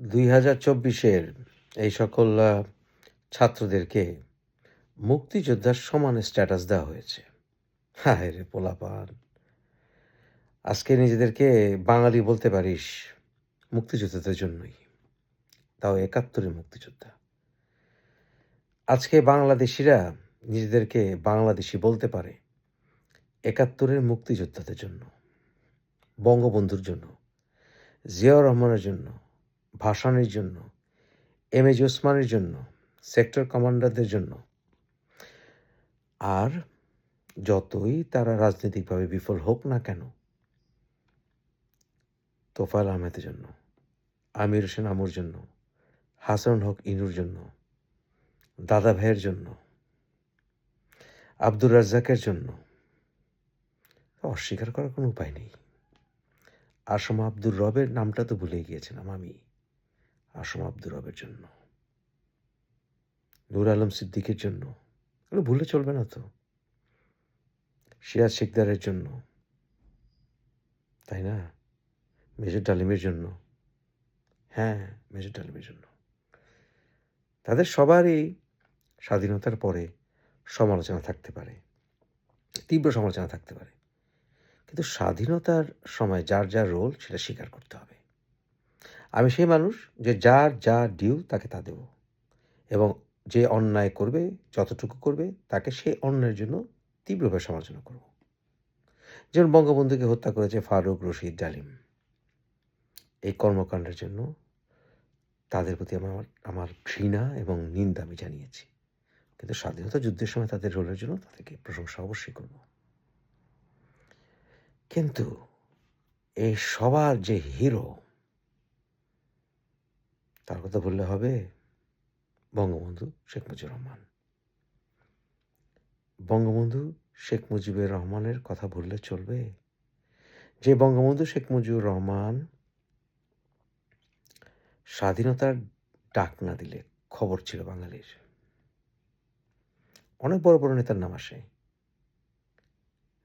দুই হাজার চব্বিশের এই সকল ছাত্রদেরকে মুক্তিযোদ্ধার সমান স্ট্যাটাস দেওয়া হয়েছে। হায় রে পোলাপান। আজকে নিজেদেরকে বাঙালি বলতে পারিস মুক্তিযোদ্ধাদের জন্যই। তাও একাত্তরের মুক্তিযোদ্ধা। আজকে বাংলাদেশিরা নিজেদেরকে বাংলাদেশি বলতে পারে একাত্তরের মুক্তিযোদ্ধাদের জন্য, বঙ্গবন্ধুর জন্য, জিয়াউর রহমানের জন্য ভাসানের জন্য এম এজ ওসমানের জন্য, সেক্টর কমান্ডারদের জন্য। আর যতই তারা রাজনৈতিকভাবে বিফল হোক না কেন তোফাল আহমেদের জন্য, আমির হোসেন আমুর জন্য হাসান হক ইনুর জন্য, দাদা ভাইয়ের জন্য, আব্দুর রাজ্জাকের জন্য, অস্বীকার করার কোনো উপায় নেই। আসম আব্দুর রবের নামটা তো ভুলে গিয়েছিলাম আমি। আসম আব্দুর রবের জন্য। নূর আলম সিদ্দিকের জন্য। এগুলো ভুলে চলবে না তো। সিরাজ শিকদারের জন্য। তাই না? মেজর ডালিমের জন্য। হ্যাঁ মেজর ডালিমের জন্য। তাদের সবারই স্বাধীনতার পরে সমালোচনা থাকতে পারে। তীব্র সমালোচনা থাকতে পারে। কিন্তু স্বাধীনতার সময় যার যার রোল সেটা স্বীকার করতে হবে। আমি সেই মানুষ যে যার যা ডিউ তাকে তা দেব। এবং যে অন্যায় করবে, যতটুকু করবে, তাকে সেই অন্যায়ের জন্য তীব্রভাবে সমালোচনা করব। যেমন বঙ্গবন্ধুকে হত্যা করেছে ফারুক রশিদ ডালিম। এই কর্মকাণ্ডের জন্য তাদের প্রতি আমার আমার ঘৃণা এবং নিন্দা আমি জানিয়েছি। কিন্তু স্বাধীনতা যুদ্ধের সময় তাদের রোলের জন্য তাদেরকে প্রশংসা অবশ্যই করব। কিন্তু এই সবার যে হিরো তার কথা বললে হবে বঙ্গবন্ধু শেখ মুজিবুর রহমান। বঙ্গবন্ধু শেখ মুজিবুর রহমানের কথা বললে চলবে। যে বঙ্গবন্ধু শেখ মুজিবুর রহমান স্বাধীনতার ডাক না দিলে খবর ছিল বাঙালির। অনেক বড় বড় নেতার নাম আসে।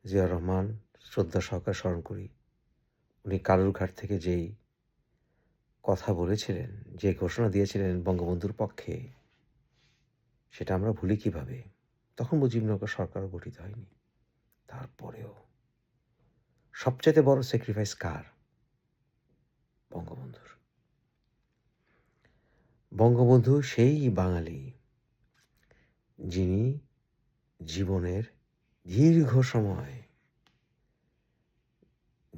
জিয়া রহমান শ্রদ্ধা সহকারে স্মরণ করি। উনি কালুরঘাট থেকে যেই কথা বলেছিলেন, যে ঘোষণা দিয়েছিলেন বঙ্গবন্ধুর পক্ষে, সেটা আমরা ভুলি কীভাবে? তখন মুজিবনগর সরকারও গঠিত হয়নি। তারপরেও সবচেয়ে বড় স্যাক্রিফাইস কার? বঙ্গবন্ধুর। বঙ্গবন্ধু সেই বাঙালি যিনি জীবনের দীর্ঘ সময়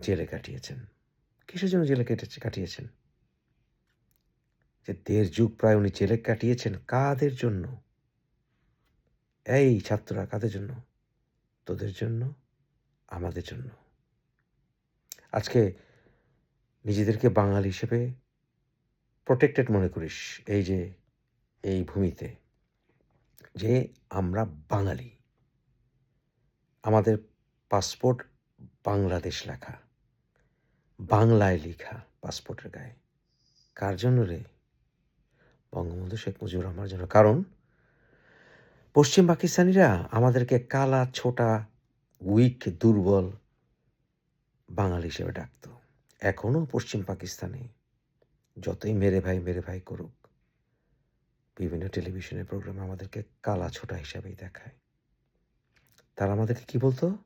জেলে কাটিয়েছেন। কিসের জন্য জেলে কেটেছে কাটিয়েছেন? যে দেড় যুগ প্রায় উনি জেলে কাটিয়েছেন কাদের জন্য? এই ছাত্ররা কাদের জন্য? তোদের জন্য? আমাদের জন্য। আজকে নিজেদেরকে বাঙালি হিসেবে প্রোটেক্টেড মনে করিস, এই যে, এই ভূমিতে, যে আমরা বাঙালি। আমাদের পাসপোর্ট বাংলাদেশ লেখা। বাংলায় লেখা পাসপোর্টের গায়ে। কার জন্য রে? বঙ্গবন্ধু শেখ মুজিবুর রহমানের জন্য। কারণ পশ্চিম পাকিস্তানিরা আমাদেরকে কালা, ছোটা উইক দুর্বল বাঙালি হিসেবে ডাকতো। এখনও পশ্চিম পাকিস্তানে যতই মেরে ভাই মেরে ভাই করুক, বিভিন্ন টেলিভিশনের প্রোগ্রামে আমাদেরকে কালা, ছোটা হিসাবেই দেখায়। তারা আমাদেরকে কি বলতো?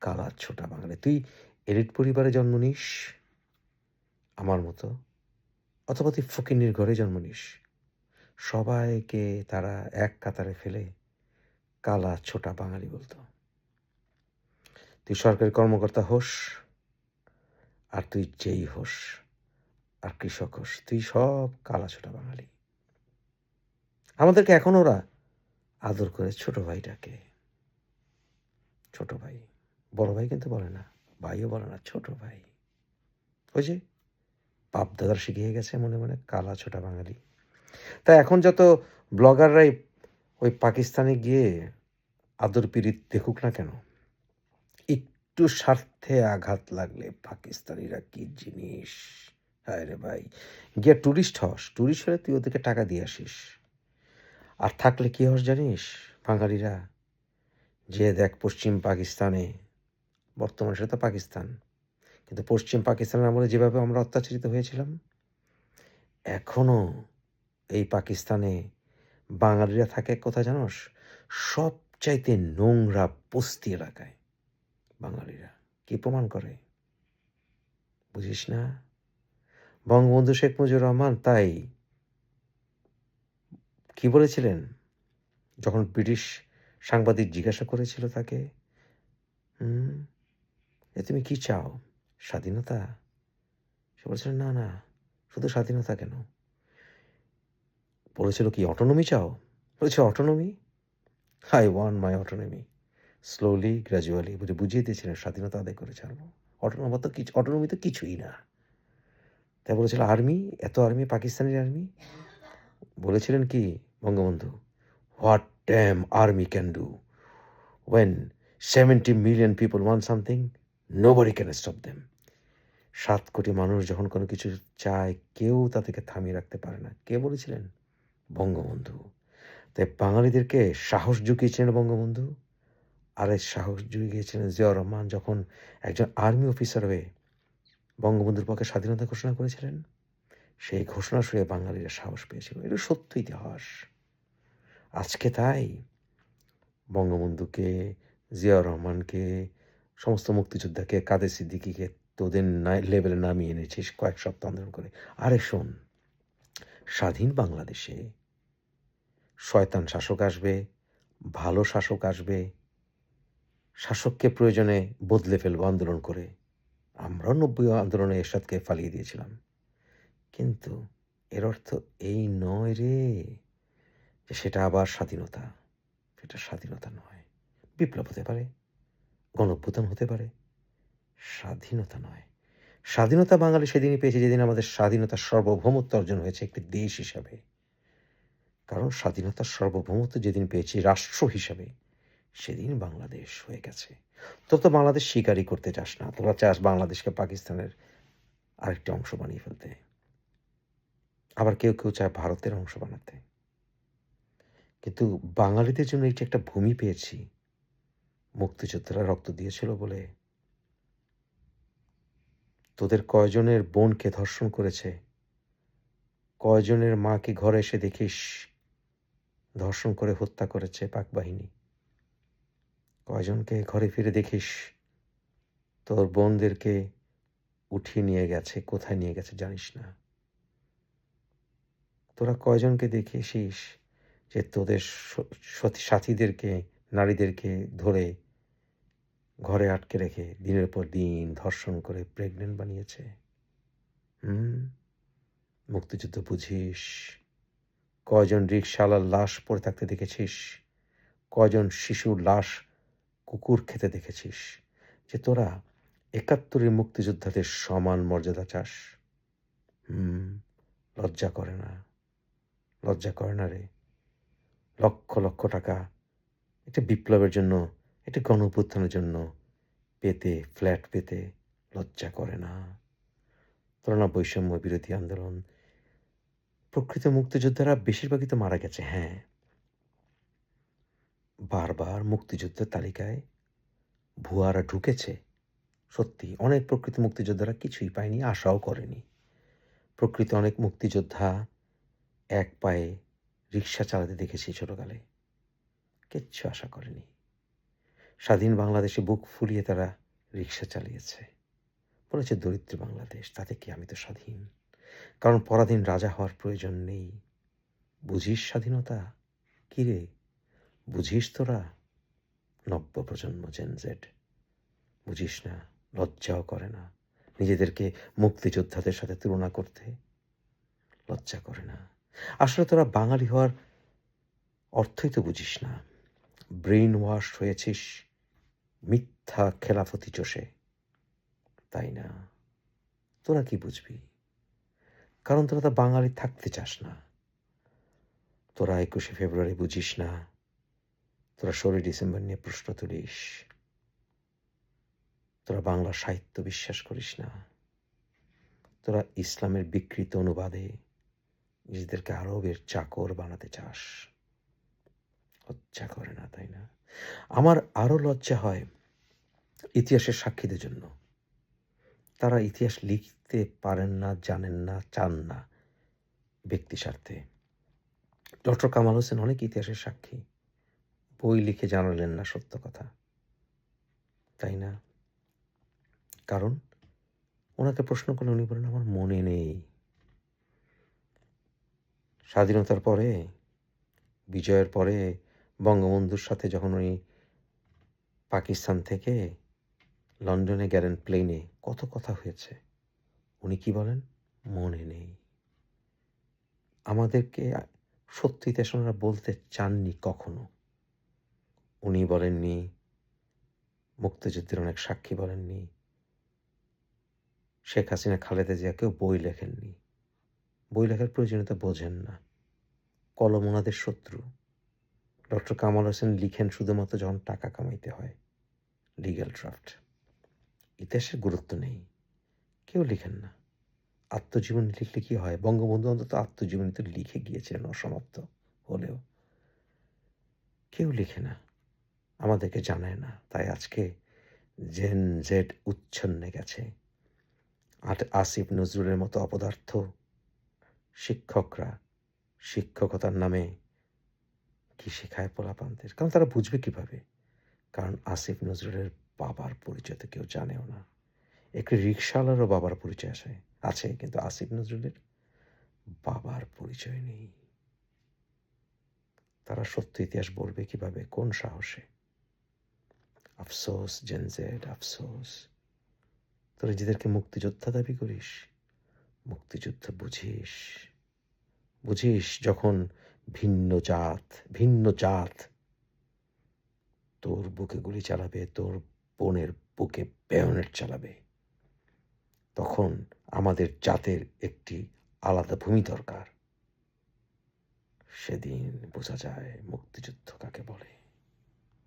কালা, ছোটা বাঙালি। তুই এলিট পরিবারে জন্ম নিস, আমার মতো, অথবা তুই ফকিনির ঘরে জন্ম নিস সবাইকে তারা এক কাতারে ফেলে কালা ছোটা বাঙালি বলতো। তুই সরকারি কর্মকর্তা হোস আর তুই যেই হোস আর কৃষক হোস, তুই সব কালা ছোটা বাঙালি। আমাদেরকে এখন ওরা আদর করে ছোট ভাইটাকে ছোট ভাই, বড় ভাই কিন্তু বলে না, ভাইও বলে না, ছোট ভাই। ওই যে বাপ দাদার শিখিয়ে গেছে মনে মনে কালা ছোটা বাঙালি। তা এখন যত ব্লগাররাই ওই পাকিস্তানে গিয়ে আদর পিরিত দেখুক না কেন, একটু স্বার্থে আঘাত লাগলে পাকিস্তানিরা কি জিনিস? হায় রে ভাই। গিয়ে ট্যুরিস্ট হস ট্যুরিস্ট হলে তুই ওদেরকে টাকা দিয়ে আসিস। আর থাকলে কি হস জানিস, বাঙালিরা? যে দেখ পশ্চিম পাকিস্তানে, বর্তমানে সেটা তো পাকিস্তান, কিন্তু পশ্চিম পাকিস্তানের আমলে যেভাবে আমরা অত্যাচারিত হয়েছিলাম, এখনও এই পাকিস্তানে বাঙালিরা থাকে কোথায় জানোস? সবচাইতে নোংরা বস্তি এলাকায় বাঙালিরা। কি প্রমাণ করে? বুঝিস না? বঙ্গবন্ধু শেখ মুজিবুর রহমান তাই কি বলেছিলেন? যখন ব্রিটিশ সাংবাদিক জিজ্ঞাসা করেছিল তাকে এ তুমি কি চাও? স্বাধীনতা? সে বলেছিল, না না, শুধু স্বাধীনতা কেন? বলেছিল কি অটোনমি চাও? বলেছে autonomy I want my autonomy slowly gradually বুঝে বুঝিয়ে দিয়েছিলেন, স্বাধীনতা আদায় করে ছাড়বো। অটোনমি তো কিছু অটোনমি তো কিছুই না। তাই বলেছিল আর্মি এত আর্মি পাকিস্তানের আর্মি বলেছিলেন কি, Bangabandhu? What damn army can do when seventy million people want something nobody can stop them সাত কোটি মানুষ যখন কোনো কিছু চায়, কেউ তাদেরকে থামিয়ে রাখতে পারে না। কে বলেছিলেন? বঙ্গবন্ধু। তাই বাঙালিদেরকে সাহস জুগিয়েছিলেন বঙ্গবন্ধু। আর এই সাহস জুগিয়েছিলেন জিয়াউর রহমান যখন একজন আর্মি অফিসার হয়ে বঙ্গবন্ধুর পক্ষে স্বাধীনতা ঘোষণা করেছিলেন, সেই ঘোষণা শুনে বাঙালিরা সাহস পেয়েছিল। এটা সত্য ইতিহাস। আজকে তাই বঙ্গবন্ধুকে, জিয়াউর রহমানকে, সমস্ত মুক্তিযোদ্ধাকে, কাদের সিদ্দিকিকে তোদের লেভেলে নামিয়ে এনেছিস কয়েক সপ্তাহ আন্দোলন করে। আরে শোন, স্বাধীন বাংলাদেশে শয়তান শাসক আসবে, ভালো শাসক আসবে। শাসককে প্রয়োজনে বদলে ফেলব আন্দোলন করে। আমরাও নব্বই আন্দোলনে এরশাদকে ফালিয়ে দিয়েছিলাম। কিন্তু এর অর্থ এই নয় রে যে সেটা আবার স্বাধীনতা। সেটা স্বাধীনতা নয়। বিপ্লব হতে পারে গণভ্যুত্থান হতে পারে, স্বাধীনতা নয়। স্বাধীনতা বাঙালি সেদিনই পেয়েছে যেদিন আমাদের স্বাধীনতা সার্বভৌমত্ব অর্জন হয়েছে একটি দেশ হিসাবে। কারণ স্বাধীনতার সার্বভৌমত্ব যেদিন পেয়েছি রাষ্ট্র হিসাবে, সেদিন বাংলাদেশ হয়ে গেছে। তো তো বাংলাদেশ স্বীকারই করতে চাস না, তোরা চাস বাংলাদেশকে পাকিস্তানের আরেকটি অংশ বানিয়ে ফেলতে। আবার কেউ কেউ চায় ভারতের অংশ বানাতে। কিন্তু বাঙালিদের জন্য এটি একটা ভূমি পেয়েছি। মুক্তিযোদ্ধারা রক্ত দিয়েছিল বলে। তোদের কয়জনের বোনকে ধর্ষণ করেছে? কয়জনের মাকে ঘরে এসে দেখিস ধর্ষণ করে হত্যা করেছে পাক বাহিনী। কয়জনকে ঘরে ফিরে দেখিস? তোর বোনদেরকে উঠিয়ে নিয়ে গেছে, কোথায় নিয়ে গেছে জানিস না। তোরা কয়জনকে দেখিয়েছিস যে তোদের সাথীদেরকে, নারীদেরকে ধরে ঘরে আটকে রেখে দিনের পর দিন ধর্ষণ করে প্রেগনেন্ট বানিয়েছে? হুম? মুক্তিযুদ্ধ বুঝিস। কয়জন রিক্সাওয়ালার লাশ পড়ে থাকতে দেখেছিস? কয়জন শিশুর লাশ কুকুর খেতে দেখেছিস? যে তোরা একাত্তরের মুক্তিযোদ্ধাদের সমান মর্যাদা চাস। হুম, লজ্জা করে না। লজ্জা করে না রে। লক্ষ লক্ষ টাকা একটা বিপ্লবের জন্য, একটা গণপুত্থানের জন্য পেতে, ফ্ল্যাট পেতে লজ্জা করে না। তুলনা বৈষম্য বিরোধী আন্দোলন প্রকৃত মুক্তিযোদ্ধারা বেশিরভাগই তো মারা গেছে হ্যাঁ। বারবার মুক্তিযুদ্ধের তালিকায় ভুয়ারা ঢুকেছে। সত্যি, অনেক প্রকৃত মুক্তিযোদ্ধারা কিছুই পায়নি, আশাও করেনি। প্রকৃত অনেক মুক্তিযোদ্ধা এক পায়ে রিক্সা চালাতে দেখেছি ছোটকালে। কিচ্ছু আশা করেনি। স্বাধীন বাংলাদেশে বুক ফুলিয়ে তারা রিক্সা চালিয়েছে। বলেছে দরিদ্র বাংলাদেশ, তাতে কি আমি তো স্বাধীন? কারণ পরাধীন রাজা হওয়ার প্রয়োজন নেই। বুঝিস স্বাধীনতা? কিরে বুঝিস তোরা? নব্য প্রজন্ম জেনজেড বুঝিস না? লজ্জাও করে না। নিজেদেরকে মুক্তিযোদ্ধাদের সাথে তুলনা করতে লজ্জা করে না। আসলে তোরা বাঙালি হওয়ার অর্থই তো বুঝিস না। ব্রেইন ওয়াশ হয়েছিস। মিথ্যা খেলাফতি চষে। তাই না? তোরা কি বুঝবি? কারণ তোরা তো বাঙালি থাকতে চাস না। তোরা একুশে ফেব্রুয়ারি বুঝিস না। তোরা ষোলোই ডিসেম্বর নিয়ে প্রশ্ন তুলিস। তোরা বাংলা সাহিত্য বিশ্বাস করিস না। তোরা ইসলামের বিকৃত অনুবাদে নিজেদেরকে আরবের চাকর বানাতে চাস। লজ্জা করে না, তাই না? আমার আরও লজ্জা হয় ইতিহাসের সাক্ষীদের জন্য। তারা ইতিহাস লিখতে পারেন না, জানেন না, চান না ব্যক্তি স্বার্থে। ডক্টর কামাল হোসেন অনেক ইতিহাসের সাক্ষী। বই লিখে জানালেন না, সত্য কথা। তাই না? কারণ ওনাকে প্রশ্ন করলে উনি বলেন, আমার মনে নেই। স্বাধীনতার পরে, বিজয়ের পরে, বঙ্গবন্ধুর সাথে যখন উনি পাকিস্তান থেকে লন্ডনে গেলেন প্লেনে। কত কথা হয়েছে। উনি কি বলেন? মনে নেই। আমাদেরকে সত্যি ইতিহাস ওনারা বলতে চাননি কখনো। উনি বলেননি, মুক্তিযুদ্ধের অনেক সাক্ষী বলেননি। শেখ হাসিনা, খালেদা জিয়া কেউ বই লেখেননি। বই লেখার প্রয়োজনীয়তা বোঝেন না। কলম ওনাদের শত্রু। ডক্টর কামাল হোসেন লিখেন শুধুমাত্র যখন টাকা কামাইতে হয়। Legal draft. ইতিহাসের গুরুত্ব নেই। কেউ লিখেন না। আত্মজীবনী লিখলে কি হয়? বঙ্গবন্ধু অন্তত আত্মজীবনী তো লিখে গিয়েছিলেন অসমাপ্ত হলেও। কেউ লিখে না। আমাদেরকে জানায় না। তাই আজকে জেন জেড উচ্ছন্নে গেছে। আট আসিফ নজরুলের মতো অপদার্থ শিক্ষকরা শিক্ষকতার নামে কি শেখায় পোলাপানদের? কারণ তারা বুঝবে কীভাবে? কারণ আসিফ নজরুলের বাবার পরিচয় তো কেউ জানেও না। একটি রিক্সাওয়ালারও বাবার পরিচয় আছে আছে কিন্তু আসিফ নজরুলের বাবার পরিচয় নেই। তারা সত্য ইতিহাস বলবে কীভাবে, কোন সাহসে? আফসোস জেনজেড আফসোস। তোরা নিজেদেরকে মুক্তিযোদ্ধা দাবি করিস, মুক্তিযুদ্ধ বুঝিস। বুঝিস যখন ভিন্ন জাত ভিন্ন জাত তোর বুকে গুলি চালাবে, তোর বোনের বুকে বেয়নেট চালাবে। তখন আমাদের জাতের একটি আলাদা ভূমি দরকার। সেদিন বোঝা যায় মুক্তিযুদ্ধ কাকে বলে।